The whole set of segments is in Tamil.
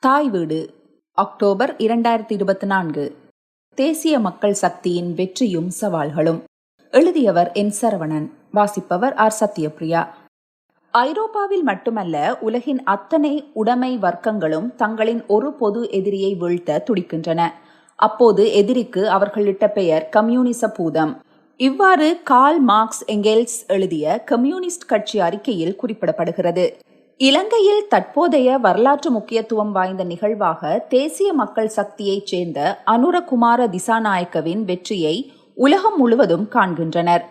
தாய் வீடு அக்டோபர் இரண்டாயிரத்தி இருபத்தி நான்கு தேசிய மக்கள் சக்தியின் வெற்றியும் சவால்களும். எழுதியவர் என் சரவணன் வாசிப்பவர் ஆர் சத்யபிரியா ஐரோப்பாவில் மட்டுமல்ல உலகின் அத்தனை உடைமை வர்க்கங்களும் தங்களின் ஒரு பொது எதிரியை வீழ்த்த துடிக்கின்றன. அப்போது எதிரிக்கு அவர்களிட்ட பெயர் கம்யூனிச பூதம். இவ்வாறு கால் மார்க்ஸ் எங்கெல்ஸ் எழுதிய கம்யூனிஸ்ட் கட்சி அறிக்கையில் குறிப்பிடப்படுகிறது. இலங்கையில் தற்போதைய வரலாற்று முக்கியத்துவம் வாய்ந்த நிகழ்வாக தேசிய மக்கள் சக்தியைச் சேர்ந்த அனுரகுமார திசாநாயக்கவின் வெற்றியை உலகம் முழுவதும் காண்கின்றனர்.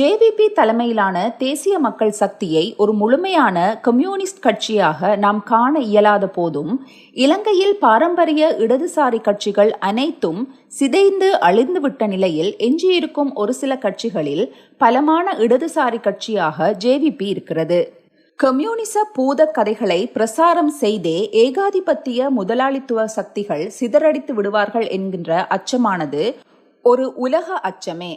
ஜேவிபி தலைமையிலான தேசிய மக்கள் சக்தியை ஒரு முழுமையான கம்யூனிஸ்ட் கட்சியாக நாம் காண இயலாத போதும் இலங்கையில் பாரம்பரிய இடதுசாரி கட்சிகள் அனைத்தும் சிதைந்து அழிந்துவிட்ட நிலையில் எஞ்சியிருக்கும் ஒரு சில கட்சிகளில் பலமான இடதுசாரி கட்சியாக ஜேவிபி இருக்கிறது. கம்யூனிச பூத கதைகளை பிரசாரம் செய்தே ஏகாதிபத்திய முதலாளித்துவ சக்திகள் சிதறடித்து விடுவார்கள் என்கின்ற அச்சமானது ஒரு உலக அச்சமே.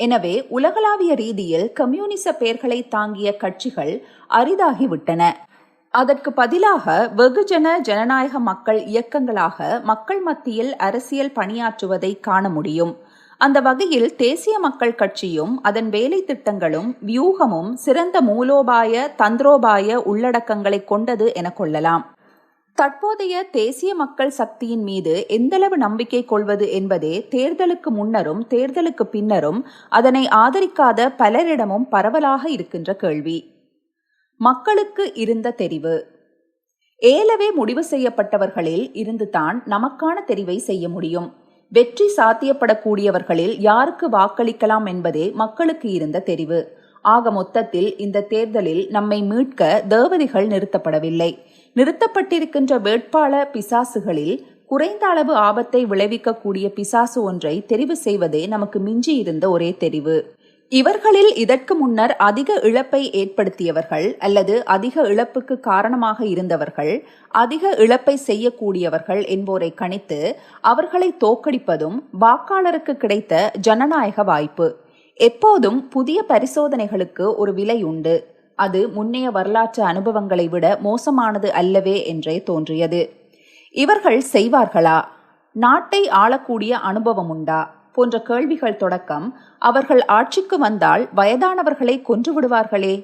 எனவே உலகளாவிய ரீதியில் கம்யூனிச பெயர்களை தாங்கிய கட்சிகள் அரிதாகிவிட்டன. அதற்கு பதிலாக வெகுஜன ஜனநாயக மக்கள் இயக்கங்களாக மக்கள் மத்தியில் அரசியல் பணியாற்றுவதை காண முடியும். அந்த வகையில் தேசிய மக்கள் கட்சியும் அதன் வேலை திட்டங்களும் வியூகமும் சிறந்த மூலோபாய தந்திரோபாய உள்ளடக்கங்களை கொண்டது என கொள்ளலாம். தற்போதைய தேசிய மக்கள் சக்தியின் மீது எந்தளவு நம்பிக்கை கொள்வது என்பதே தேர்தலுக்கு முன்னரும் தேர்தலுக்கு பின்னரும் அதனை ஆதரிக்காத பலரிடமும் பரவலாக இருக்கின்ற கேள்வி. மக்களுக்கு இருந்த தெரிவு. ஏலவே முடிவு செய்யப்பட்டவர்களில் இருந்துதான் நமக்கான தெரிவை செய்ய முடியும். வெற்றி சாத்தியப்படக்கூடியவர்களில் யாருக்கு வாக்களிக்கலாம் என்பதே மக்களுக்கு இருந்த தெரிவு. ஆக மொத்தத்தில் இந்த தேர்தலில் நம்மை மீட்க தேவதைகள் நிறுத்தப்படவில்லை. நிறுத்தப்பட்டிருக்கின்ற வேட்பாளர் பிசாசுகளில் குறைந்த அளவு ஆபத்தை விளைவிக்கக்கூடிய பிசாசு ஒன்றை தெரிவு செய்வதே நமக்கு மிஞ்சி இருந்த ஒரே தெரிவு. இவர்களில் இதற்கு முன்னர் அதிக இழப்பை ஏற்படுத்தியவர்கள் அல்லது அதிக இழப்புக்கு காரணமாக இருந்தவர்கள் அதிக இழப்பை செய்யக்கூடியவர்கள் என்போரை கணித்து அவர்களை தோக்கடிப்பதும் வாக்காளருக்கு கிடைத்த ஜனநாயக வாய்ப்பு. எப்போதும் புதிய பரிசோதனைகளுக்கு ஒரு விலை உண்டு. அது முன்னைய வரலாற்று அனுபவங்களை விட மோசமானது அல்லவே என்றே தோன்றியது. இவர்கள் செய்வார்களா? நாட்டை ஆளக்கூடிய அனுபவம் உண்டா? போன்ற கேள்விகள் தொடக்கம் அவர்கள் ஆட்சிக்கு வந்தால் வயதானவர்களை கொன்று விடுவார்களே.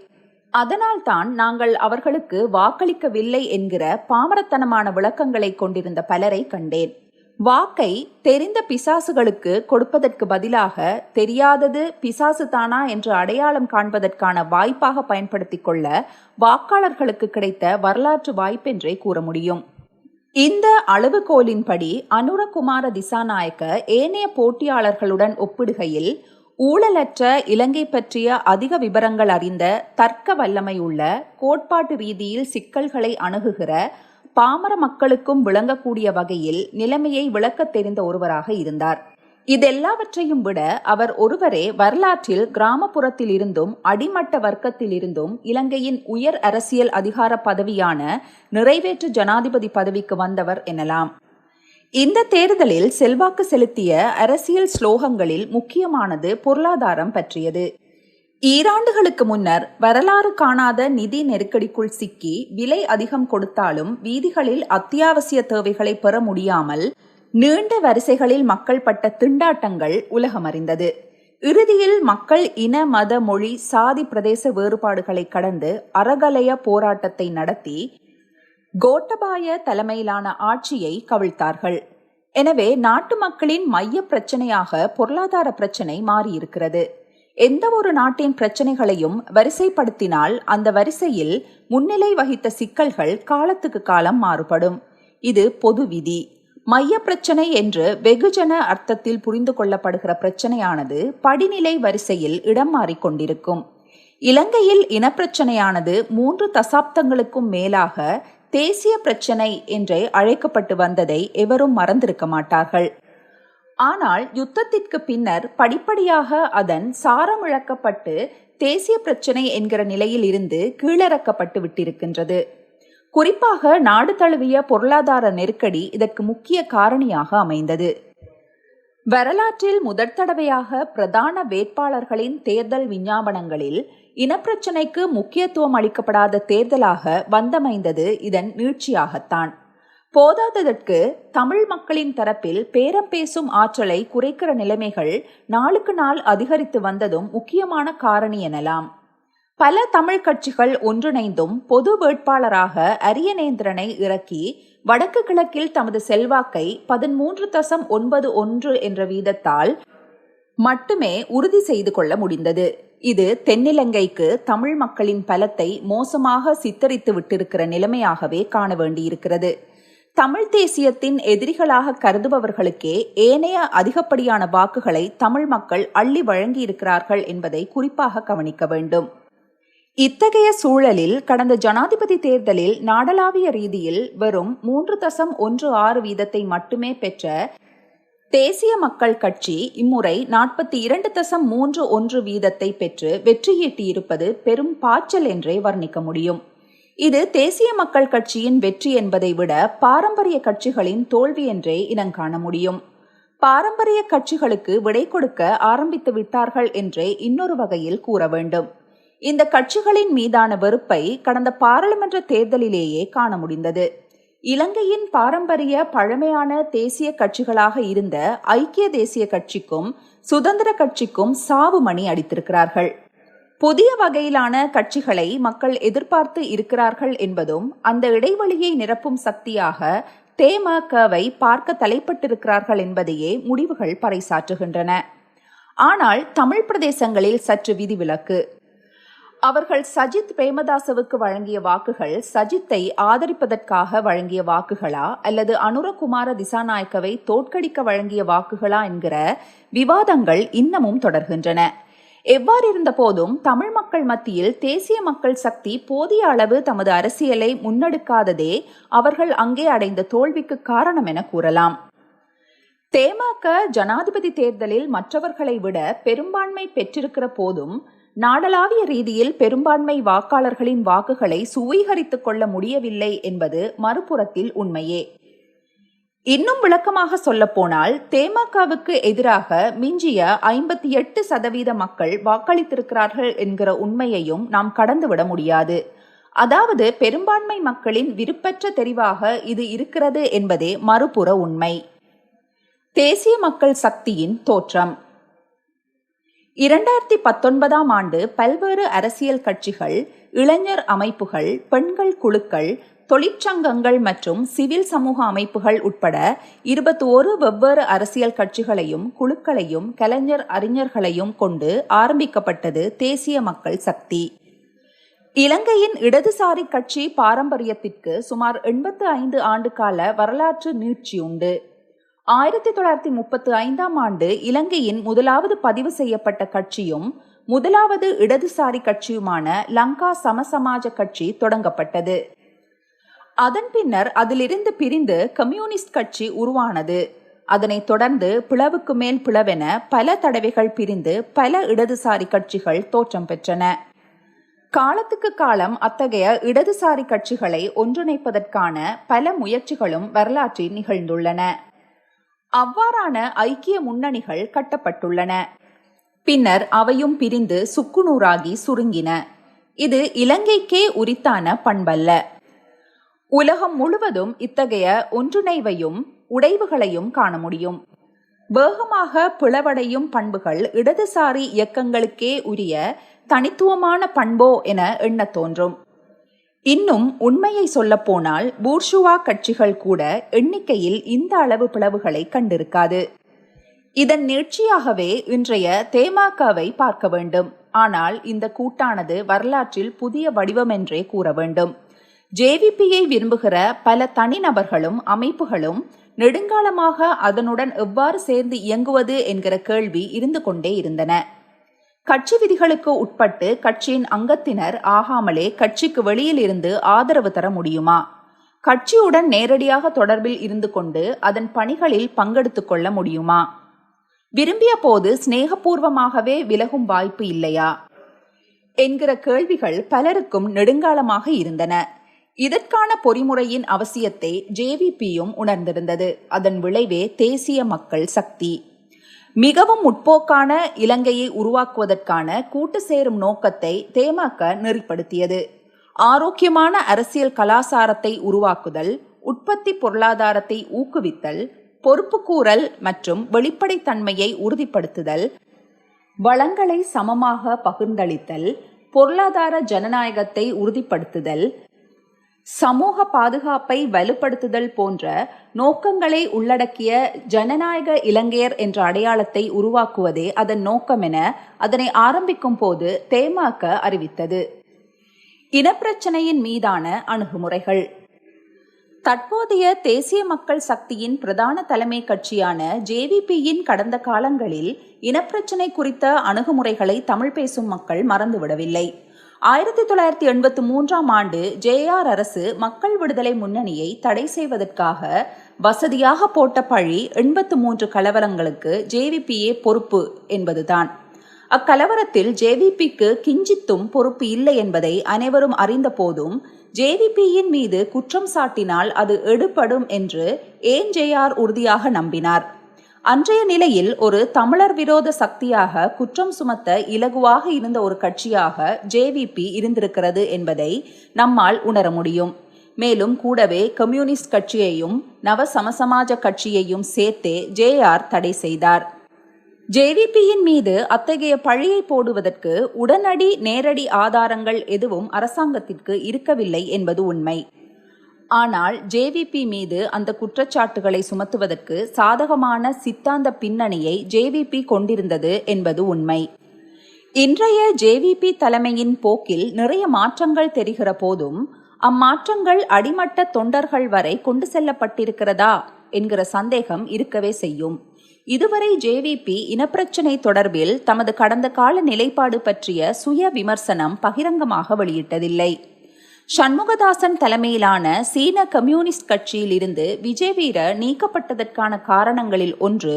அதனால்தான் நாங்கள் அவர்களுக்கு வாக்களிக்கவில்லை என்கிற பாமரத்தனமான விளக்கங்களை கொண்டிருந்த பலரை கண்டேன். வாக்கை தெரிந்த பிசாசுகளுக்கு கொடுப்பதற்கு பதிலாக தெரியாதது பிசாசு தானா என்று அடையாளம் காண்பதற்கான வாய்ப்பாக பயன்படுத்திக் கொள்ள வாக்காளர்களுக்கு கிடைத்த வரலாற்று வாய்ப்பென்றே கூற முடியும். இந்த அளவுகோலின்படி அனுரகுமார திசாநாயக்க ஏனைய போட்டியாளர்களுடன் ஒப்பிடுகையில் ஊழலற்ற இலங்கை பற்றிய அதிக விவரங்கள் அறிந்த தர்க்க வல்லமை உள்ள கோட்பாட்டு ரீதியில் சிக்கல்களை அணுகுகிற பாமர மக்களுக்கும் விளங்கக்கூடிய வகையில் நிலைமையை விளக்கத் தெரிந்த ஒருவராக இருந்தார். இதெல்லாவற்றையும் விட அவர் ஒருவரே வரலாற்றில் கிராமப்புறத்தில் இருந்தும் அடிமட்ட வர்க்கத்தில் இருந்தும் இலங்கையின் உயர் அரசியல் அதிகார பதவியான நிறைவேற்று ஜனாதிபதி பதவிக்கு வந்தவர் எனலாம். இந்த தேர்தலில் செல்வாக்கு செலுத்திய அரசியல் ஸ்லோகங்களில் முக்கியமானது பொருளாதாரம் பற்றியது. ஈராண்டுகளுக்கு முன்னர் வரலாறு காணாத நிதி நெருக்கடிக்குள் சிக்கி விலை அதிகம் கொடுத்தாலும் வீதிகளில் அத்தியாவசிய தேவைகளை பெற முடியாமல் நீண்ட வரிசைகளில் மக்கள் பட்ட திண்டாட்டங்கள் உலகம் அறிந்தது இறுதியில் மக்கள் இன மத மொழி சாதி பிரதேச வேறுபாடுகளை கடந்து அறகலைய போராட்டத்தை நடத்தி கோட்டபாய தலைமையிலான ஆட்சியை கவிழ்த்தார்கள். எனவே நாட்டு மக்களின் மைய பிரச்சனையாக பொருளாதார பிரச்சனை மாறியிருக்கிறது. எந்த ஒரு நாட்டின் பிரச்சனைகளையும் வரிசைப்படுத்தினால் அந்த வரிசையில் முன்னிலை வகித்த சிக்கல்கள் காலத்துக்கு காலம் மாறுபடும். இது பொது விதி. மைய பிரச்சனை என்று வெகுஜன அர்த்தத்தில் புரிந்து கொள்ளப்படுகிற பிரச்சனையானது படிநிலை வரிசையில் இடம் மாறிக்கொண்டிருக்கும். இலங்கையில் இனப்பிரச்சனையானது மூன்று தசாப்தங்களுக்கும் மேலாக தேசிய பிரச்சனை என்றே அழைக்கப்பட்டு வந்ததை எவரும் மறந்திருக்க மாட்டார்கள். ஆனால் யுத்தத்திற்கு பின்னர் படிப்படியாக அதன் சாரம் இழக்கப்பட்டு தேசிய பிரச்சனை என்கிற நிலையில் இருந்து கீழறக்கப்பட்டு விட்டிருக்கின்றது. குறிப்பாக நாடு தழுவிய பொருளாதார நெருக்கடி இதற்கு முக்கிய காரணியாக அமைந்தது. வரலாற்றில் முதற் தடவையாக பிரதான வேட்பாளர்களின் தேர்தல் விஞ்ஞாபனங்களில் இனப்பிரச்சினைக்கு முக்கியத்துவம் அளிக்கப்படாத தேர்தலாக வந்தமைந்தது இதன் நீட்சியாகத்தான் போதாததற்கு தமிழ் மக்களின் தரப்பில் பேரம் பேசும் ஆற்றலை குறைக்கிற நிலைமைகள் நாளுக்கு நாள் அதிகரித்து வந்ததும் முக்கியமான காரணி எனலாம். பல தமிழ் கட்சிகள் ஒன்றிணைந்தும் பொது வேட்பாளராக அரியநேந்திரனை இறக்கி வடக்கு கிழக்கில் தமது செல்வாக்கை பதிமூன்று தசம் ஒன்பது ஒன்று என்ற வீதத்தால் மட்டுமே உறுதி செய்து கொள்ள முடிந்தது. இது தென்னிலங்கைக்கு தமிழ் மக்களின் பலத்தை மோசமாக சித்தரித்து விட்டிருக்கிற நிலைமையாகவே காண வேண்டியிருக்கிறது. தமிழ் தேசியத்தின் எதிரிகளாக கருதுபவர்களுக்கே ஏனைய அதிகப்படியான வாக்குகளை தமிழ் மக்கள் அள்ளி வழங்கியிருக்கிறார்கள் என்பதை குறிப்பாக கவனிக்க வேண்டும். இத்தகைய சூழலில் கடந்த ஜனாதிபதி தேர்தலில் நாடளாவிய ரீதியில் வெறும் மூன்று தசம் ஒன்று ஆறு வீதத்தை மட்டுமே பெற்ற தேசிய மக்கள் கட்சி இம்முறை நாற்பத்தி இரண்டு தசம் மூன்று ஒன்று வீதத்தை பெற்று வெற்றியீட்டியிருப்பது பெரும் பாய்ச்சல் என்றே வர்ணிக்க முடியும். இது தேசிய மக்கள் கட்சியின் வெற்றி என்பதை விட பாரம்பரிய கட்சிகளின் தோல்வி என்றே இனங்காண முடியும். பாரம்பரிய கட்சிகளுக்கு விடை கொடுக்க ஆரம்பித்து விட்டார்கள் என்றே இன்னொரு வகையில் கூற வேண்டும். இந்த கட்சிகளின் மீதான வெறுப்பை கடந்த பாராளுமன்ற தேர்தலிலேயே காண முடிந்தது. இலங்கையின் பாரம்பரிய பழமையான தேசிய கட்சிகளாக இருந்த ஐக்கிய தேசிய கட்சிக்கும் சுதந்திர கட்சிக்கும் சாவு மணி அடித்திருக்கிறார்கள். புதிய வகையிலான கட்சிகளை மக்கள் எதிர்பார்த்து இருக்கிறார்கள் என்பதும் அந்த இடைவெளியை நிரப்பும் சக்தியாக தேமகவை பார்க்க தலைப்பட்டிருக்கிறார்கள் என்பதையே முடிவுகள் பறைசாற்றுகின்றன. ஆனால் தமிழ் பிரதேசங்களில் சற்று விதிவிலக்கு. அவர்கள் சஜித் பிரேமதாசவுக்கு வழங்கிய வாக்குகள் சஜித்தை ஆதரிப்பதற்காக வழங்கிய வாக்குகளா? அல்லது அனுரகுமார திசாநாயக்கவை தோற்கடிக்க வழங்கிய வாக்குகளா? என்கிற விவாதங்கள் இன்னமும் தொடர்கின்றன. எவ்வாறிருந்த போதும் தமிழ் மக்கள் மத்தியில் தேசிய மக்கள் சக்தி போதிய அளவு தமது அரசியலை முன்னெடுக்காததே அவர்கள் அங்கே அடைந்த தோல்விக்கு காரணம் என கூறலாம். தேமக ஜனாதிபதி தேர்தலில் மற்றவர்களை விட பெரும்பான்மை பெற்றிருக்கிற போதும் நாடளாவிய ரீதியில் பெரும்பான்மை வாக்காளர்களின் வாக்குகளை சுவீகரித்துக் கொள்ள முடியவில்லை என்பது மறுபுறத்தில் உண்மையே. இன்னும் விளக்கமாக சொல்லப்போனால் தேமகவுக்கு எதிராக மிஞ்சிய ஐம்பத்தி எட்டு சதவீத மக்கள் வாக்களித்திருக்கிறார்கள் என்கிற உண்மையையும் நாம் கடந்துவிட முடியாது. அதாவது பெரும்பான்மை மக்களின் விருப்பற்ற தெரிவாக இது இருக்கிறது என்பதே மறுபுற உண்மை. தேசிய மக்கள் சக்தியின் தோற்றம். இரண்டாயிரத்தி பத்தொன்பதாம் ஆண்டு பல்வேறு அரசியல் கட்சிகள் இளைஞர் அமைப்புகள் பெண்கள் குழுக்கள் தொழிற்சங்கங்கள் மற்றும் சிவில் சமூக அமைப்புகள் உட்பட இருபத்தி ஒரு வெவ்வேறு அரசியல் கட்சிகளையும் குழுக்களையும் கலைஞர் அறிஞர்களையும் கொண்டு ஆரம்பிக்கப்பட்டது தேசிய மக்கள் சக்தி. இலங்கையின் இடதுசாரி கட்சி பாரம்பரியத்திற்கு சுமார் எண்பத்து ஐந்து ஆண்டு கால வரலாற்று நீட்சி உண்டு ஆயிரத்தி தொள்ளாயிரத்தி முப்பத்து ஐந்தாம் ஆண்டு இலங்கையின் முதலாவது பதிவு செய்யப்பட்ட கட்சியும் முதலாவது இடதுசாரி கட்சியுமான லங்கா சமசமாஜ கட்சி தொடங்கப்பட்டது. அதன் பின்னர் அதிலிருந்து பிரிந்து கம்யூனிஸ்ட் கட்சி உருவானது. அதனைத் தொடர்ந்து பிளவுக்கு மேல் பிளவென பல தடவைகள் பிரிந்து பல இடதுசாரி கட்சிகள் தோற்றம் பெற்றன. காலத்துக்கு காலம் அத்தகைய இடதுசாரி கட்சிகளை ஒன்றிணைப்பதற்கான பல முயற்சிகளும் வரலாற்றில் நிகழ்ந்துள்ளன. அவ்வாறான ஐக்கிய முன்னணிகள் கட்டப்பட்டுள்ளன. பின்னர் அவையும் பிரிந்து சுக்குநூறாகி சுருங்கின. இது இலங்கைக்கே உரித்தான பண்பல்ல. உலகம் முழுவதும் இத்தகைய ஒன்றிணைவையும் உடைவுகளையும் காண முடியும். வேகமாக பிளவடையும் பண்புகள் இடதுசாரி இயக்கங்களுக்கே உரிய தனித்துவமான பண்போ என எண்ணத் தோன்றும். இன்னும் உண்மையை சொல்லப்போனால் பூர்ஷுவா கட்சிகள் கூட எண்ணிக்கையில் இந்த அளவு பிளவுகளை கண்டிருக்காது. இதன் நீட்சியாகவே இன்றைய தேமாகவை பார்க்க வேண்டும். ஆனால் இந்த கூட்டானது வரலாற்றில் புதிய வடிவமென்றே கூற வேண்டும். ஜேவிபியை விரும்புகிற பல தனிநபர்களும் அமைப்புகளும் நெடுங்காலமாக அதனுடன் எவ்வாறு சேர்ந்து இயங்குவது என்கிற கேள்வி இருந்து கொண்டே இருந்தன. கட்சி விதிகளுக்கு உட்பட்டு கட்சியின் அங்கத்தினர் ஆகாமலே கட்சிக்கு வெளியில் இருந்து ஆதரவு தர முடியுமா? கட்சியுடன் நேரடியாக தொடர்பில் இருந்து கொண்டு அதன் பணிகளில் பங்கெடுத்துக் கொள்ள முடியுமா? விரும்பிய போது சிநேகபூர்வமாகவே விலகும் வாய்ப்பு இல்லையா? என்கிற கேள்விகள் பலருக்கும் நெடுங்காலமாக இருந்தன. இதற்கான பொறிமுறையின் அவசியத்தை ஜேவிபியும் உணர்ந்திருந்தது. அதன் விளைவே தேசிய மக்கள் சக்தி. மிகவும் முற்போக்கான இலங்கையை உருவாக்குவதற்கான கூட்டு சேரும் நோக்கத்தை தேமாக்க நெறிப்படுத்தியது. ஆரோக்கியமான அரசியல் கலாசாரத்தை உருவாக்குதல் உற்பத்தி பொருளாதாரத்தை ஊக்குவித்தல் பொறுப்புக்கூறல் மற்றும் வெளிப்படைத்தன்மையை உறுதிப்படுத்துதல் வளங்களை சமமாக பகிர்ந்தளித்தல் பொருளாதார ஜனநாயகத்தை உறுதிப்படுத்துதல் சமூக பாதுகாப்பை வலுப்படுத்துதல் போன்ற நோக்கங்களை உள்ளடக்கிய ஜனநாயக இலங்கையர் என்ற அடையாளத்தை உருவாக்குவதே அதன் நோக்கம் என அதனை ஆரம்பிக்கும் போது தேமாக்க அறிவித்தது. இனப்பிரச்சனையின் மீதான அணுகுமுறைகள். தற்போதைய தேசிய மக்கள் சக்தியின் பிரதான தலைமை கட்சியான ஜேவிபியின் கடந்த காலங்களில் இனப்பிரச்சினை குறித்த அணுகுமுறைகளை தமிழ் பேசும் மக்கள் மறந்துவிடவில்லை. ஆயிரத்தி தொள்ளாயிரத்தி எண்பத்தி மூன்றாம் ஆண்டு ஜேஆர் அரசு மக்கள் விடுதலை முன்னணியை தடை செய்வதற்காக வசதியாக போட்ட பழி எண்பத்து மூன்று கலவரங்களுக்கு ஜேவிபியே பொறுப்பு என்பதுதான். அக்கலவரத்தில் ஜேவிபிக்கு கிஞ்சித்தும் பொறுப்பு இல்லை என்பதை அனைவரும் அறிந்த போதும் ஜேவிபியின் மீது குற்றம் சாட்டினால் அது எடுபடும் என்று ஏன் ஜேஆர் உறுதியாக நம்பினார்? அன்றைய நிலையில் ஒரு தமிழர் விரோத சக்தியாக குற்றம் சுமத்த இலகுவாக இருந்த ஒரு கட்சியாக ஜேவிபி இருந்திருக்கிறது என்பதை நம்மால் உணர முடியும். மேலும் கூடவே கம்யூனிஸ்ட் கட்சியையும் நவ சமசமாஜ கட்சியையும் சேர்த்தே ஜேஆர் தடை செய்தார். ஜேவிபியின் மீது அத்தகைய பழியை போடுவதற்கு உடனடி நேரடி ஆதாரங்கள் எதுவும் அரசாங்கத்திற்கு இருக்கவில்லை என்பது உண்மை. ஆனால் ஜேவிபி மீது அந்த குற்றச்சாட்டுகளை சுமத்துவதற்கு சாதகமான சித்தாந்த பின்னணியை ஜேவிபி கொண்டிருந்தது என்பது உண்மை. இன்றைய ஜேவிபி தலைமையின் போக்கில் நிறைய மாற்றங்கள் தெரிகிற போதும் அம்மாற்றங்கள் அடிமட்ட தொண்டர்கள் வரை கொண்டு செல்லப்பட்டிருக்கிறதா என்கிற சந்தேகம் இருக்கவே செய்யும். இதுவரை ஜேவிபி இனப்பிரச்சினை தொடர்பில் தமது கடந்த கால நிலைப்பாடு பற்றிய சுய விமர்சனம் பகிரங்கமாக வெளியிட்டதில்லை. சண்முகதாசன் தலைமையிலான சீன கம்யூனிஸ்ட் கட்சியில் இருந்து விஜயவீர நீக்கப்பட்டதற்கான காரணங்களில் ஒன்று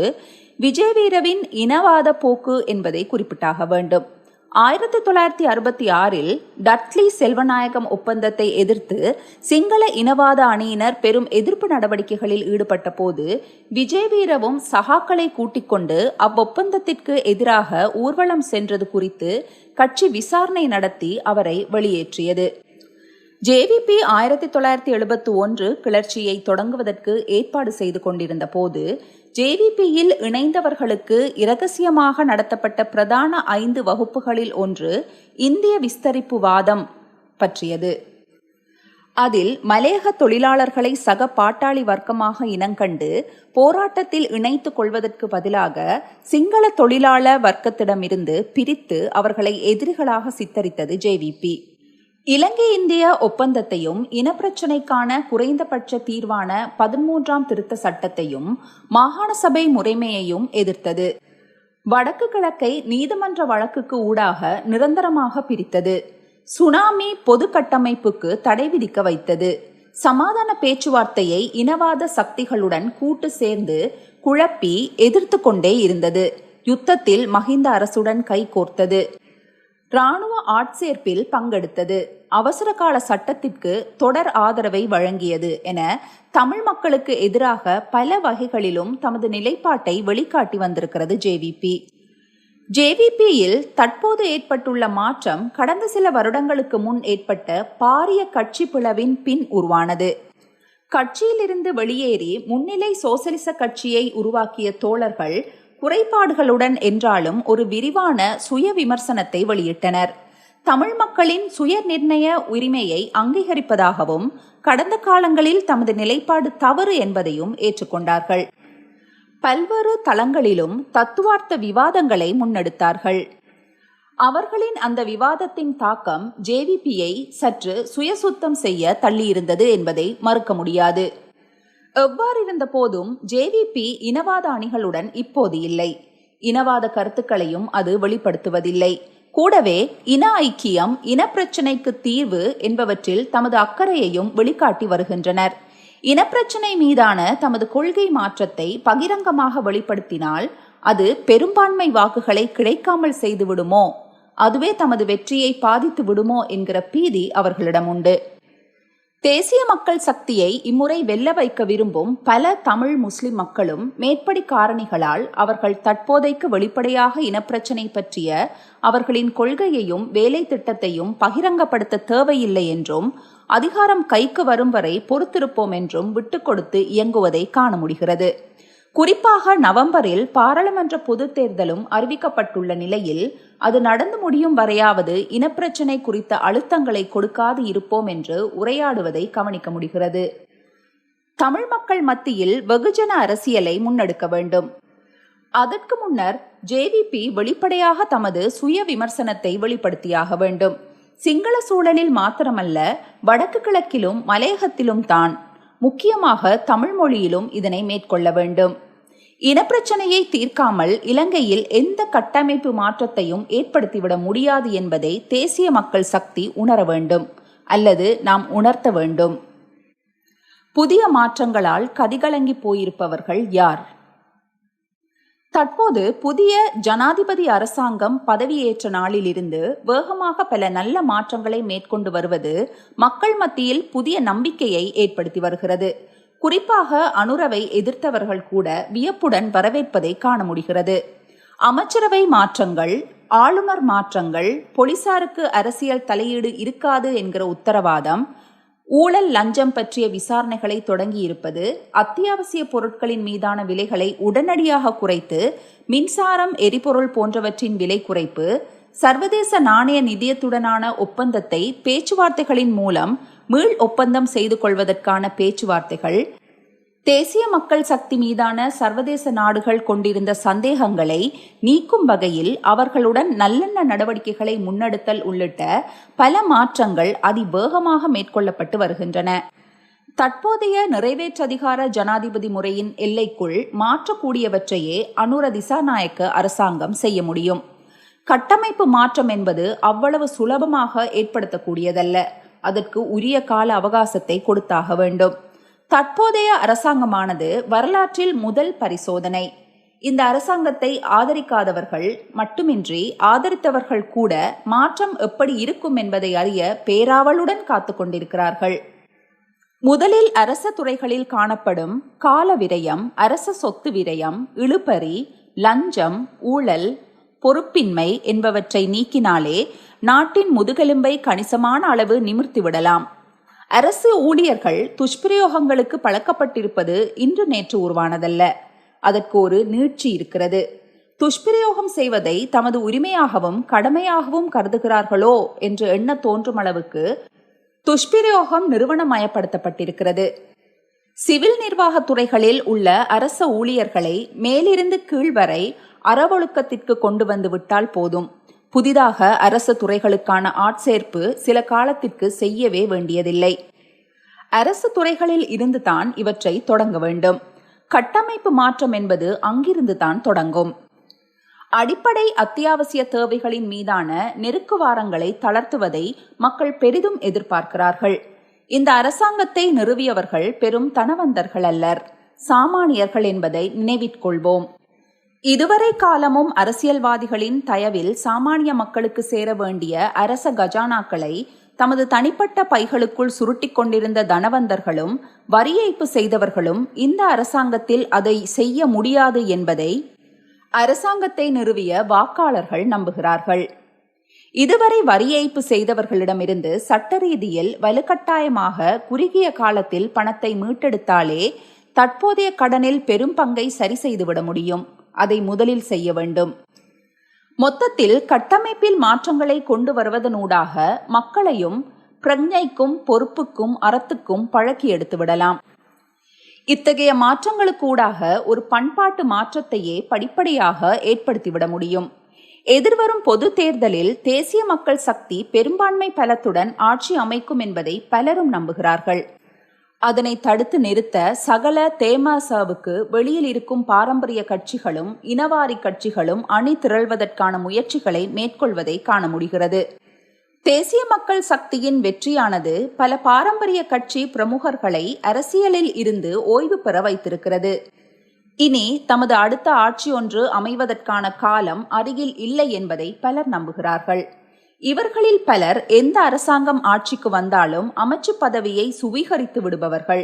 விஜயவீரவின் இனவாத போக்கு என்பதை குறிப்பிட்டாக வேண்டும். ஆயிரத்தி தொள்ளாயிரத்தி அறுபத்தி ஆறில் டட்லி செல்வநாயகம் ஒப்பந்தத்தை எதிர்த்து சிங்கள இனவாத அணியினர் பெரும் எதிர்ப்பு நடவடிக்கைகளில் ஈடுபட்ட போது விஜயவீரவும் சகாக்களை கூட்டிக் கொண்டு அவ்வொப்பந்தத்திற்கு எதிராக ஊர்வலம் சென்றது குறித்து கட்சி விசாரணை நடத்தி அவரை வெளியேற்றியது. ஜேவிபி ஆயிரத்தி தொள்ளாயிரத்தி எழுபத்தி ஒன்று கிளர்ச்சியை தொடங்குவதற்கு ஏற்பாடு செய்து கொண்டிருந்த போது ஜேவிபியில் இணைந்தவர்களுக்கு இரகசியமாக நடத்தப்பட்ட பிரதான ஐந்து வகுப்புகளில் ஒன்று இந்திய விஸ்தரிப்பு வாதம் பற்றியது. அதில் மலையக தொழிலாளர்களை சக பாட்டாளி வர்க்கமாக இனங்கண்டு போராட்டத்தில் இணைத்துக் கொள்வதற்கு பதிலாக சிங்கள தொழிலாள வர்க்கத்திடமிருந்து பிரித்து அவர்களை எதிரிகளாக சித்தரித்தது ஜேவிபி. இலங்கை இந்திய ஒப்பந்தத்தையும் இனப்பிரச்சினைக்கான குறைந்தபட்ச தீர்வான பதிமூன்றாம் திருத்த சட்டத்தையும் மாகாண சபை முறைமையையும் எதிர்த்தது. வடக்கு கிழக்கை நீதிமன்ற வழக்குக்கு ஊடாக நிரந்தரமாக பிரித்தது. சுனாமி பொது கட்டமைப்புக்கு தடை விதிக்க வைத்தது. சமாதான பேச்சுவார்த்தையை இனவாத சக்திகளுடன் கூட்டு சேர்ந்து குழப்பி எதிர்த்து கொண்டே இருந்தது. யுத்தத்தில் மஹிந்த அரசுடன் கைகோர்த்தது இராணுவ ஆட்சேர்ப்பில் பங்கெடுத்தது. அவசர கால சட்டத்திற்கு தொடர் ஆதரவை வழங்கியது என தமிழ் மக்களுக்கு எதிராக பல வகைகளிலும் தமது நிலைப்பாட்டை வெளிக்காட்டி வந்திருக்கிறது ஜேவிபி ஜேவிபியில் தற்போது ஏற்பட்டுள்ள மாற்றம் கடந்த சில வருடங்களுக்கு முன் ஏற்பட்ட பாரிய கட்சி பிளவின் பின் உருவானது. கட்சியிலிருந்து வெளியேறி முன்னிலை சோசலிச கட்சியை உருவாக்கிய தோழர்கள் குறைபாடுகளுடன் என்றாலும் ஒரு விரிவான சுய விமர்சனத்தை வெளியிட்டனர். தமிழ் மக்களின் சுய நிர்ணய உரிமையை அங்கீகரிப்பதாகவும் கடந்த காலங்களில் தமது நிலைப்பாடு தவறு என்பதையும் ஏற்றுக்கொண்டார்கள். பல்வேறு தளங்களிலும் தத்துவார்த்த விவாதங்களை முன்னெடுத்தார்கள். அவர்களின் அந்த விவாதத்தின் தாக்கம் ஜேவிபியை சற்று சுயசுத்தம் செய்ய தள்ளியிருந்தது என்பதை மறுக்க முடியாது. எவ்வாறிருந்த போதும் ஜேவிபி இனவாத அணிகளுடன் இப்போது இல்லை. இனவாத கருத்துக்களையும் அது வெளிப்படுத்துவதில்லை. கூடவே இன ஐக்கியம் இனப்பிரச்சினைக்கு தீர்வு என்பவற்றில் தமது அக்கறையையும் வெளிக்காட்டி வருகின்றனர். இனப்பிரச்சினை மீதான தமது கொள்கை மாற்றத்தை பகிரங்கமாக வெளிப்படுத்தினால் அது பெரும்பான்மை வாக்குகளை கிடைக்காமல் செய்துவிடுமோ? அதுவே தமது வெற்றியை பாதித்து விடுமோ என்கிற பீதி அவர்களிடம் உண்டு. தேசிய மக்கள் சக்தியை இம்முறை வெல்ல வைக்க விரும்பும் பல தமிழ் முஸ்லிம் மக்களும் மேற்படி காரணிகளால் அவர்கள் தற்போதைக்கு வெளிப்படையாக இனப்பிரச்சினை பற்றிய அவர்களின் கொள்கையையும் வேலை திட்டத்தையும் பகிரங்கப்படுத்த தேவையில்லை என்றும் அதிகாரம் கைக்கு வரும் வரை பொறுத்திருப்போம் என்றும் விட்டுக் கொடுத்து இயங்குவதை காண முடிகிறது. குறிப்பாக நவம்பரில் பாராளுமன்ற பொதுத் தேர்தலும் அறிவிக்கப்பட்டுள்ள நிலையில் அது நடந்து முடியும் வரையாவது இனப்பிரச்சினை குறித்த அழுத்தங்களை கொடுக்காது இருப்போம் என்று உரையாடுவதை கவனிக்க முடிகிறது. தமிழ் மக்கள் மத்தியில் வெகுஜன அரசியலை முன்னெடுக்க வேண்டும். அதற்கு முன்னர் ஜேவிபி வெளிப்படையாக தமது சுய விமர்சனத்தை வெளிப்படுத்தியாக வேண்டும். சிங்கள சூழலில் மாத்திரமல்ல வடக்கு கிழக்கிலும் மலையகத்திலும் தான். முக்கியமாக தமிழ் மொழியிலும் இதனை மேற்கொள்ள வேண்டும். இனப்பிரச்சனையை தீர்க்காமல் இலங்கையில் எந்த கட்டமைப்பு மாற்றத்தையும் ஏற்படுத்திவிட முடியாது என்பதை தேசிய மக்கள் சக்தி உணர வேண்டும் அல்லது நாம் உணர்த்த வேண்டும். புதிய மாற்றங்களால் கதிகலங்கி போயிருப்பவர்கள் யார்? தற்போது புதிய ஜனாதிபதி அரசாங்கம் பதவியேற்ற நாளிலிருந்து வேகமாக பல நல்ல மாற்றங்களை மேற்கொண்டு வருவது மக்கள் மத்தியில் புதிய நம்பிக்கையை ஏற்படுத்தி வருகிறது. குறிப்பாக அனுரவை எதிர்த்தவர்கள் கூட வியப்புடன் வரவேற்பதை காண முடிகிறது. அமைச்சரவை மாற்றங்கள் ஆளுநர் மாற்றங்கள் போலீசாருக்கு அரசியல் தலையீடு இருக்காது என்கிற உத்தரவாதம் ஊழல் லஞ்சம் பற்றிய விசாரணைகளை தொடங்கியிருப்பது அத்தியாவசிய பொருட்களின் மீதான விலைகளை உடனடியாக குறைத்து மின்சாரம் எரிபொருள் போன்றவற்றின் விலை குறைப்பு சர்வதேச நாணய நிதியத்துடனான ஒப்பந்தத்தை பேச்சுவார்த்தைகளின் மூலம் மீள் ஒப்பந்தம் செய்து கொள்வதற்கான பேச்சுவார்த்தைகள் தேசிய மக்கள் சக்தி மீதான சர்வதேச நாடுகள் கொண்டிருந்த சந்தேகங்களை நீக்கும் வகையில் அவர்களுடன் நல்லெண்ண நடவடிக்கைகளை முன்னெடுத்தல் உள்ளிட்ட பல மாற்றங்கள் அதிவேகமாக மேற்கொள்ளப்பட்டு வருகின்றன. தற்போதைய நிறைவேற்றதிகார ஜனாதிபதி முறையின் எல்லைக்குள் மாற்றக்கூடியவற்றையே அனுர திசாநாயக்க அரசாங்கம் செய்ய முடியும். கட்டமைப்பு மாற்றம் என்பது அவ்வளவு சுலபமாக ஏற்படுத்தக்கூடியதல்ல. அதற்கு உரிய கால அவகாசத்தை கொடுத்தாக வேண்டும். தற்போதைய அரசாங்கமானது வரலாற்றில் முதல் பரிசோதனை. இந்த அரசாங்கத்தை ஆதரிக்காதவர்கள் மட்டுமின்றி ஆதரித்தவர்கள் கூட மாற்றம் எப்படி இருக்கும் என்பதை அறிய பேராவலுடன் காத்து கொண்டிருக்கிறார்கள். முதலில் அரச துறைகளில் காணப்படும் கால விரயம் அரச சொத்து விரயம் இழுபறி லஞ்சம் ஊழல் பொறுப்பின்மை என்பவற்றை நீக்கினாலே நாட்டின் முதுகெலும்பை கணிசமான அளவு நிமிர்த்திவிடலாம். அரசு ஊழியர்கள் துஷ்பிரயோகங்களுக்கு பழக்கப்பட்டிருப்பது இன்று நேற்று உருவானதல்ல. அதற்கு ஒரு நீட்சி இருக்கிறது. துஷ்பிரயோகம் செய்வதை தமது உரிமையாகவும் கடமையாகவும் கருதுகிறார்களோ என்று எண்ண தோன்றும் அளவுக்கு துஷ்பிரயோகம் நிறுவனமயப்படுத்தப்பட்டிருக்கிறது. சிவில் நிர்வாகத் துறைகளில் உள்ள அரச ஊழியர்களை மேலிருந்து கீழ் வரை அறவொழுக்கத்திற்கு கொண்டு வந்து விட்டால் போதும். புதிதாக அரசு துறைகளுக்கான ஆட்சேர்ப்பு சில காலத்திற்கு செய்யவே வேண்டியதில்லை. அரசு துறைகளில் இருந்துதான் இவற்றை தொடங்க வேண்டும். கட்டமைப்பு மாற்றம் என்பது அங்கிருந்து தான் தொடங்கும். அடிப்படை அத்தியாவசிய தேவைகளின் மீதான நெருக்குவாரங்களை தளர்த்துவதை மக்கள் பெரிதும் எதிர்பார்க்கிறார்கள். இந்த அரசாங்கத்தை நிறுவியவர்கள் பெரும் தனவந்தர்கள் அல்லர் சாமானியர்கள் என்பதை நினைவிற்கொள்வோம் இதுவரை காலமும் அரசியல்வாதிகளின் தயவில் சாமானிய மக்களுக்கு சேர வேண்டிய அரச கஜானாக்களை தமது தனிப்பட்ட பைகளுக்குள் சுருட்டிக் கொண்டிருந்த தனவந்தர்களும் வரி ஏய்ப்பு செய்தவர்களும் இந்த அரசாங்கத்தில் அதை செய்ய முடியாது என்பதை அரசாங்கத்தை நிறுவிய வாக்காளர்கள் நம்புகிறார்கள். இதுவரை வரி ஏய்ப்பு செய்தவர்களிடமிருந்து சட்ட ரீதியில் வலுக்கட்டாயமாக குறுகிய காலத்தில் பணத்தை மீட்டெடுத்தாலே தற்போதைய கடனில் பெரும் பங்கை சரி செய்துவிட முடியும். அதை முதலில் செய்ய வேண்டும். மொத்தத்தில் கட்டமைப்பில் மாற்றங்களை கொண்டு வருவதனூடாக மக்களையும் பிரஜைக்கும் பொறுப்புக்கும் அறத்துக்கும் பழக்கி எடுத்து விடலாம். இத்தகைய மாற்றங்களுக்கூடாக ஒரு பண்பாட்டு மாற்றத்தையே படிப்படியாக ஏற்படுத்திவிட முடியும். எதிர்வரும் பொது தேர்தலில் தேசிய மக்கள் சக்தி பெரும்பான்மை பலத்துடன் ஆட்சி அமைக்கும் என்பதை பலரும் நம்புகிறார்கள். அதனை தடுத்து நிறுத்த சகல தேமசவுக்கு வெளியில் இருக்கும் பாரம்பரிய கட்சிகளும் இனவாரி கட்சிகளும் அணி திரள்வதற்கான முயற்சிகளை மேற்கொள்வதை காண முடிகிறது. தேசிய மக்கள் சக்தியின் வெற்றியானது பல பாரம்பரிய கட்சி பிரமுகர்களை அரசியலில் இருந்து ஓய்வு பெற வைத்திருக்கிறது. இனி தமது அடுத்த ஆட்சி ஒன்று அமைவதற்கான காலம் அருகில் இல்லை என்பதை பலர் நம்புகிறார்கள். இவர்களில் பலர் எந்த அரசாங்கம் ஆட்சிக்கு வந்தாலும் அமைச்சு பதவியை சுவீகரித்து விடுபவர்கள்.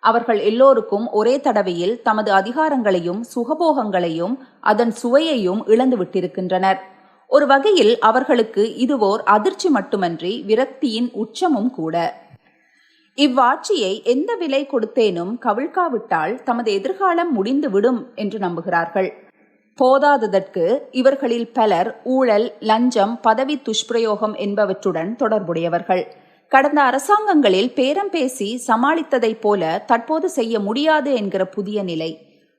அவர்கள் எல்லோருக்கும் ஒரே தடவையில் தமது அதிகாரங்களையும் சுகபோகங்களையும் அதன் சுவையையும் இழந்து விட்டிருக்கின்றனர். ஒரு வகையில் அவர்களுக்கு இதுவோர் அதிர்ச்சி மட்டுமன்றி விரக்தியின் உச்சமும் கூட. இவ்வாட்சியை எந்த விலை கொடுத்தேனும் கவிழ்க்காவிட்டால் தமது எதிர்காலம் முடிந்து விடும் என்று நம்புகிறார்கள். போதாததற்கு இவர்களில் பலர் ஊழல் லஞ்சம் பதவி துஷ்பிரயோகம் என்பவற்றுடன் தொடர்புடையவர்கள். கடந்த அரசாங்கங்களில் பேரம் பேசி சமாளித்ததைப் போல தற்போது செய்ய முடியாது என்கிற புதிய நிலை.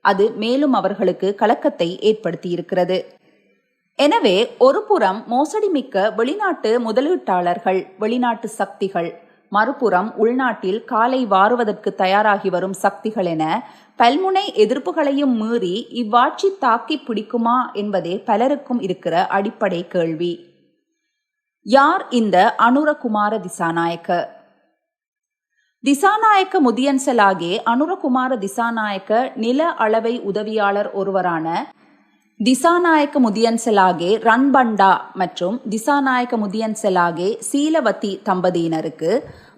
அது மேலும் அவர்களுக்கு கலக்கத்தை ஏற்படுத்தியிருக்கிறது. எனவே ஒருபுறம் மோசடி மிக்க வெளிநாட்டு முதலீட்டாளர்கள் வெளிநாட்டு சக்திகள் மறுபுறம் உள்நாட்டில் காலை வாருவதற்கு தயாராகி வரும் சக்திகள் என பல்முனை எதிர்ப்புகளையும் மீறி இவ்வாட்சி தாக்கி பிடிக்குமா என்பதே பலருக்கும் இருக்கிற அடிப்படை கேள்வி. யார் இந்த அனுரகுமார திசாநாயக்க? திசாநாயக்க முதியன்சலாகே அனுரகுமார திசாநாயக்க நில அளவை உதவியாளர் ஒருவரான திசாநாயக்க முதியன்சலாகே ரன்பண்டா மற்றும் திசாநாயக்க முதியன்சலாகே சீலவதி தம்பதியினருக்கு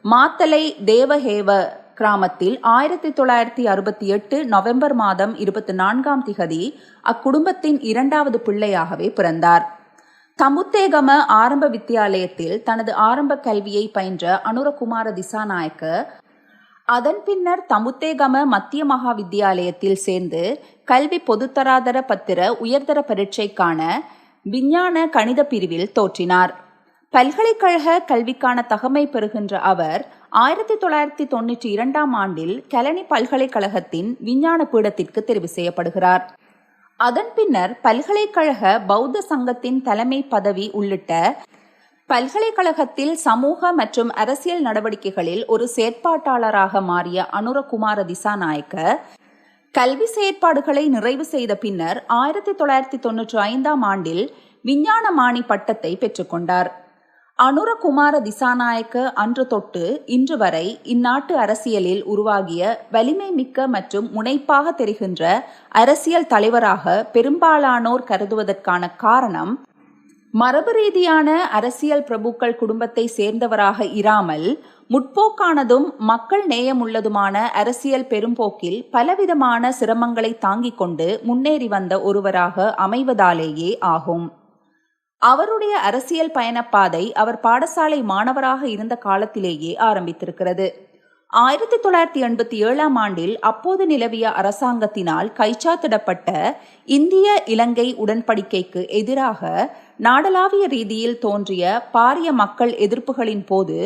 மாத்தலை தேவஹேவ கிராமத்தில் ஆயிரத்தி தொள்ளாயிரத்தி அறுபத்தி எட்டு நவம்பர் மாதம் இருபத்தி நான்காம் திகதி அக்குடும்பத்தின் இரண்டாவது பிள்ளையாகவே பிறந்தார். தமுத்தேகம ஆரம்ப வித்தியாலயத்தில் தனது ஆரம்ப கல்வியை பயின்ற அனுரகுமார திசாநாயக்க அதன் பின்னர் தமுத்தேகம மத்திய மகா வித்தியாலயத்தில் சேர்ந்து கல்வி பொதுத்தராதர பத்திர உயர்தர பரீட்சைக்கான விஞ்ஞான கணித பிரிவில் தோற்றினார். பல்கலைக்கழக கல்விக்கான தகமை பெறுகின்ற அவர் ஆயிரத்தி தொள்ளாயிரத்தி தொன்னூற்றி இரண்டாம் ஆண்டில் கலனி பல்கலைக்கழகத்தின் விஞ்ஞான பீடத்திற்கு தெரிவு செய்யப்படுகிறார். அதன் பின்னர் பல்கலைக்கழக பௌத்த சங்கத்தின் தலைமை பதவி உள்ளிட்ட பல்கலைக்கழகத்தில் சமூக மற்றும் அரசியல் நடவடிக்கைகளில் ஒரு செயற்பாட்டாளராக மாறிய அனுரகுமார திசாநாயக்க கல்வி செயற்பாடுகளை நிறைவு செய்த பின்னர் ஆயிரத்தி தொள்ளாயிரத்தி தொன்னூற்றி ஐந்தாம் ஆண்டில் விஞ்ஞானமானி பட்டத்தை பெற்றுக்கொண்டார் அனுரகுமார திசாநாயக்க அன்று தொட்டு இன்று வரை இந்நாட்டு அரசியலில் உருவாகிய வலிமை மிக்க மற்றும் முனைப்பாக தெரிகின்ற அரசியல் தலைவராக பெரும்பாலானோர் கருதுவதற்கான காரணம் மரபு ரீதியான அரசியல் பிரபுக்கள் குடும்பத்தை சேர்ந்தவராக இராமல் முற்போக்கானதும் மக்கள் நேயமுள்ளதுமான அரசியல் பெரும்போக்கில் பலவிதமான சிரமங்களை தாங்கிக் கொண்டு முன்னேறி வந்த ஒருவராக அமைவதாலேயே ஆகும். அவருடைய அரசியல் பயணப்பாதை அவர் பாடசாலை மாணவராக இருந்த காலத்திலேயே ஆரம்பித்திருக்கிறது. ஆயிரத்தி தொள்ளாயிரத்தி எண்பத்தி ஏழாம் ஆண்டில் அப்போது நிலவிய அரசாங்கத்தினால் கைச்சாத்திடப்பட்ட இந்திய இலங்கை உடன்படிக்கைக்கு எதிராக நாடளாவிய ரீதியில் தோன்றிய பாரிய மக்கள் எதிர்ப்புகளின் போது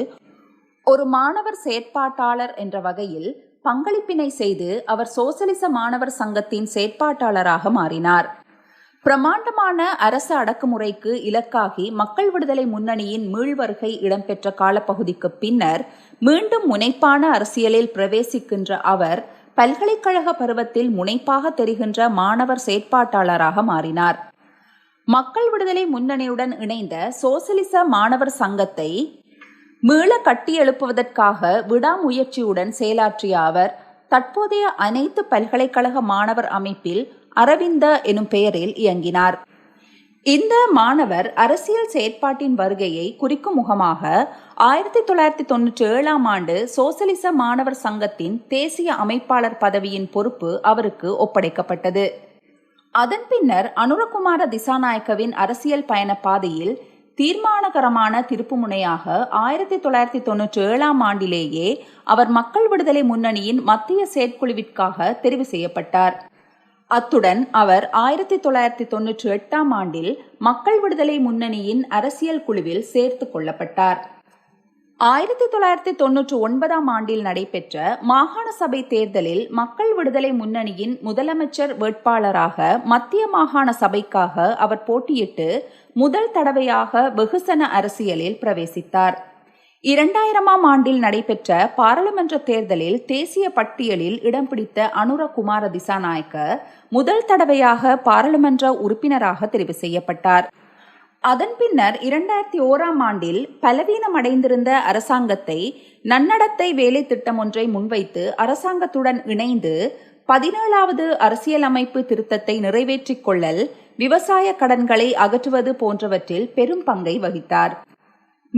ஒரு மாணவர் செயற்பாட்டாளர் என்ற வகையில் பங்களிப்பினை செய்து அவர் சோசலிச மாணவர் சங்கத்தின் செயற்பாட்டாளராக மாறினார். பிரமாண்டமான அரச அடக்குமுறைக்கு இலக்காகி மக்கள் விடுதலை முன்னணியின் மீள்வருகை இடம்பெற்ற காலப்பகுதிக்கு பின்னர் மீண்டும் முனைப்பான அரசியலில் பிரவேசிக்கின்ற அவர் பல்கலைக்கழக பருவத்தில் முனைப்பாக தெரிகின்ற மாணவர் செயற்பாட்டாளராக மாறினார். மக்கள் விடுதலை முன்னணியுடன் இணைந்த சோசலிச மாணவர் சங்கத்தை மீள கட்டியெழுப்புவதற்காக விடாமுயற்சியுடன் செயலாற்றிய அவர் தற்போதைய அனைத்து பல்கலைக்கழக மாணவர் அமைப்பில் அரவிந்த எனும் பெயரில் இயங்கினார். இந்த மாணவர் அரசியல் செயற்பாட்டின் வருகையை குறிக்கும் முகமாக ஆயிரத்தி தொள்ளாயிரத்தி தொன்னூற்றி ஏழாம் ஆண்டு சோசலிச மாணவர் சங்கத்தின் தேசிய அமைப்பாளர் பதவியின் பொறுப்பு அவருக்கு ஒப்படைக்கப்பட்டது. அதன் பின்னர் அனுரகுமார திசாநாயக்கவின் அரசியல் பயண பாதையில் தீர்மானகரமான திருப்புமுனையாக ஆயிரத்தி தொள்ளாயிரத்தி தொன்னூற்றி ஏழாம் ஆண்டிலேயே அவர் மக்கள் விடுதலை முன்னணியின் மத்திய செயற்குழுவிற்காக தெரிவு செய்யப்பட்டார். அத்துடன் அவர் ஆயிரத்தி தொள்ளாயிரத்தி தொன்னூற்றி எட்டாம் ஆண்டில் மக்கள் விடுதலை முன்னணியின் அரசியல் குழுவில் சேர்த்து கொள்ளப்பட்டார். ஆயிரத்தி தொள்ளாயிரத்தி தொன்னூற்றி ஒன்பதாம் ஆண்டில் நடைபெற்ற மாகாண சபை தேர்தலில் மக்கள் விடுதலை முன்னணியின் முதலமைச்சர் வேட்பாளராக மத்திய மாகாண சபைக்காக அவர் போட்டியிட்டு முதல் தடவையாக வெகுசன அரசியலில் பிரவேசித்தார். இரண்டாயிரமாம் ஆண்டில் நடைபெற்ற பாராளுமன்ற தேர்தலில் தேசிய பட்டியலில் இடம் பிடித்த அனுர குமார திசாநாயக்க முதல் தடவையாக பாராளுமன்ற உறுப்பினராக தெரிவு செய்யப்பட்டார். அதன் பின்னர் இரண்டாயிரத்தி ஓராம் ஆண்டில் பலவீனமடைந்திருந்த அரசாங்கத்தை நன்னடத்தை வேலை திட்டம் ஒன்றை முன்வைத்து அரசாங்கத்துடன் இணைந்து பதினேழாவது அரசியலமைப்பு திருத்தத்தை நிறைவேற்றிக் கொள்ளல் விவசாய கடன்களை அகற்றுவது போன்றவற்றில் பெரும் பங்கை வகித்தார்.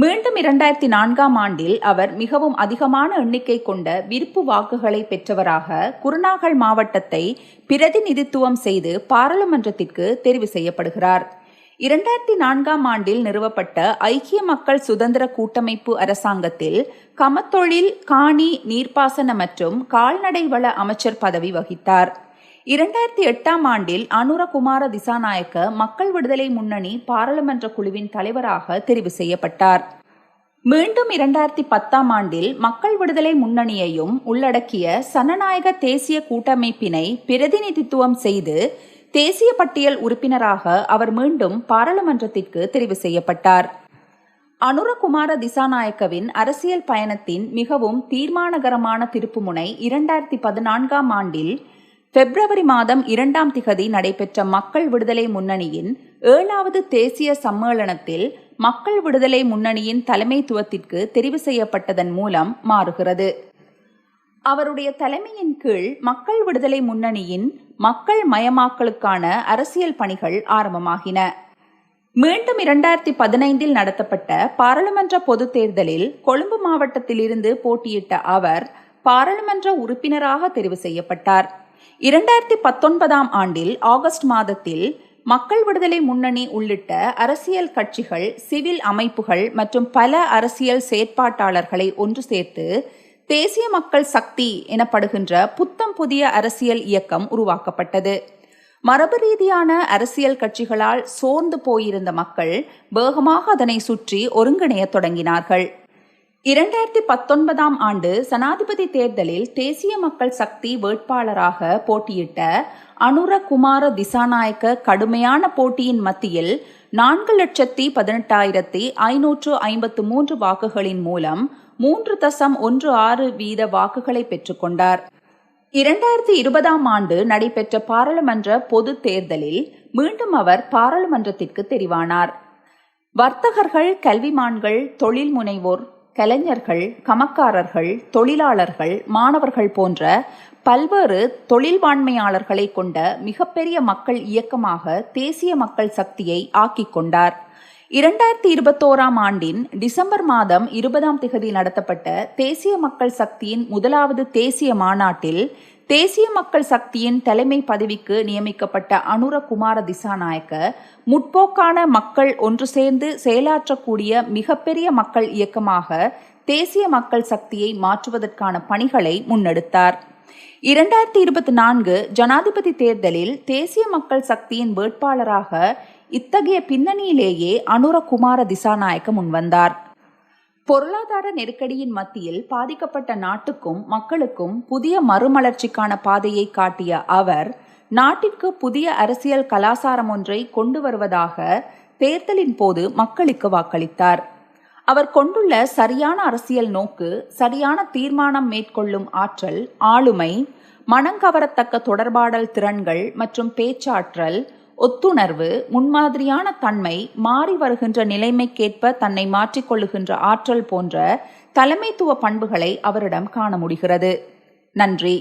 மீண்டும் இரண்டாயிரத்தி நான்காம் ஆண்டில் அவர் மிகவும் அதிகமான எண்ணிக்கை கொண்ட விருப்பு வாக்குகளை பெற்றவராக குருநாகல் மாவட்டத்தை பிரதிநிதித்துவம் செய்து பாராளுமன்றத்திற்கு தெரிவு செய்யப்படுகிறார். இரண்டாயிரத்தி நான்காம் ஆண்டில் நிறுவப்பட்ட ஐக்கிய மக்கள் சுதந்திர கூட்டமைப்பு அரசாங்கத்தில் கமத்தொழில் காணி நீர்ப்பாசன மற்றும் கால்நடை வள அமைச்சர் பதவி வகித்தார். இரண்டாயிரத்தி எட்டாம் ஆண்டில் அனுரகுமார திசாநாயக்க மக்கள் விடுதலை முன்னணி பாராளுமன்ற குழுவின் தலைவராக தெரிவு செய்யப்பட்டார். மீண்டும் இரண்டாயிரத்தி பத்தாம் ஆண்டில் மக்கள் விடுதலை முன்னணியையும் உள்ளடக்கிய சனநாயக தேசிய கூட்டமைப்பினை பிரதிநிதித்துவம் செய்து தேசிய பட்டியல் உறுப்பினராக அவர் மீண்டும் பாராளுமன்றத்திற்கு தெரிவு செய்யப்பட்டார். அனுரகுமார திசாநாயக்கவின் அரசியல் பயணத்தின் மிகவும் தீர்மானகரமான திருப்புமுனை இரண்டாயிரத்தி பதினான்காம் ஆண்டில் பிப்ரவரி மாதம் இரண்டாம் திகதி நடைபெற்ற மக்கள் விடுதலை முன்னணியின் ஏழாவது தேசிய சம்மேளனத்தில் மக்கள் விடுதலை முன்னணியின் தலைமைத்துவத்திற்கு தெரிவு செய்யப்பட்டதன் மூலம் மாறுகிறது. அவருடைய தலைமையின் கீழ் மக்கள் விடுதலை முன்னணியின் மக்கள் மயமாக்கலுக்கான அரசியல் பணிகள் ஆரம்பமாகின. மீண்டும் இரண்டாயிரத்தி பதினைந்தில் நடத்தப்பட்ட பாராளுமன்ற பொதுத் தேர்தலில் கொழும்பு மாவட்டத்திலிருந்து போட்டியிட்ட அவர் பாராளுமன்ற உறுப்பினராக தெரிவு செய்யப்பட்டார். இரண்டாயிரத்தி பத்தொன்பதாம் ஆண்டில் ஆகஸ்ட் மாதத்தில் மக்கள் விடுதலை முன்னணி உள்ளிட்ட அரசியல் கட்சிகள் சிவில் அமைப்புகள் மற்றும் பல அரசியல் செயற்பாட்டாளர்களை ஒன்று சேர்த்து தேசிய மக்கள் சக்தி எனப்படுகின்ற புத்தம் புதிய அரசியல் இயக்கம் உருவாக்கப்பட்டது. மரபு ரீதியான அரசியல் கட்சிகளால் சோர்ந்து போயிருந்த மக்கள் வேகமாக அதனை சுற்றி ஒருங்கிணைய தொடங்கினார்கள். இரண்டாயிரத்தி பத்தொன்பதாம் ஆண்டு சனாதிபதி தேர்தலில் தேசிய மக்கள் சக்தி வேட்பாளராக போட்டியிட்ட அனுரகுமார திசாநாயக்க கடுமையான போட்டியின் மத்தியில் நான்கு லட்சத்தி பதினெட்டாயிரத்தி ஐநூற்று ஐம்பத்து மூன்று வாக்குகளின் மூலம் மூன்று தசம் ஒன்று ஆறு வீத வாக்குகளை பெற்றுக்கொண்டார் இரண்டாயிரத்தி இருபதாம் ஆண்டு நடைபெற்ற பாராளுமன்ற பொது தேர்தலில் மீண்டும் அவர் பாராளுமன்றத்திற்கு தெரிவானார். வர்த்தகர்கள் கல்விமான்கள் தொழில் முனைவோர் கலைஞர்கள் கமக்காரர்கள் தொழிலாளர்கள் மாணவர்கள் போன்ற பல்வேறு தொழில்வாண்மையாளர்களை கொண்ட மிகப்பெரிய மக்கள் இயக்கமாக தேசிய மக்கள் சக்தியை ஆக்கிக் கொண்டார். இரண்டாயிரத்தி இருபத்தோராம் ஆண்டின் டிசம்பர் மாதம் இருபதாம் திகதி நடத்தப்பட்ட தேசிய மக்கள் சக்தியின் முதலாவது தேசிய மாநாட்டில் தேசிய மக்கள் சக்தியின் தலைமை பதவிக்கு நியமிக்கப்பட்ட அனுர குமார திசாநாயக்க முற்போக்கான மக்கள் ஒன்று சேர்ந்து செயலாற்றக்கூடிய மிகப்பெரிய மக்கள் இயக்கமாக தேசிய மக்கள் சக்தியை மாற்றுவதற்கான பணிகளை முன்னெடுத்தார். இரண்டாயிரத்தி இருபத்தி நான்கு ஜனாதிபதி தேர்தலில் தேசிய மக்கள் சக்தியின் வேட்பாளராக இத்தகைய பின்னணியிலேயே அனுர குமார திசாநாயக்க முன்வந்தார். பொருளாதார நெருக்கடியின் மத்தியில் பாதிக்கப்பட்ட நாட்டுக்கும் மக்களுக்கும் புதிய மறுமலர்ச்சிக்கான பாதையை காட்டிய அவர் நாட்டிற்கு புதிய அரசியல் கலாசாரம் ஒன்றை கொண்டு வருவதாக தேர்தலின் போது மக்களுக்கு வாக்களித்தார். அவர் கொண்டுள்ள சரியான அரசியல் நோக்கு சரியான தீர்மானம் மேற்கொள்ளும் ஆற்றல் ஆளுமை மனங்கவரத்தக்க தொடர்பாடல் திறன்கள் மற்றும் பேச்சாற்றல் ஒத்துணர்வு முன்மாதிரியான தன்மை மாறி வருகின்ற நிலைமைக்கேற்ப தன்னை மாற்றிக்கொள்ளுகின்ற ஆற்றல் போன்ற தலைமைத்துவ பண்புகளை அவரிடம் காண முடிகிறது. நன்றி.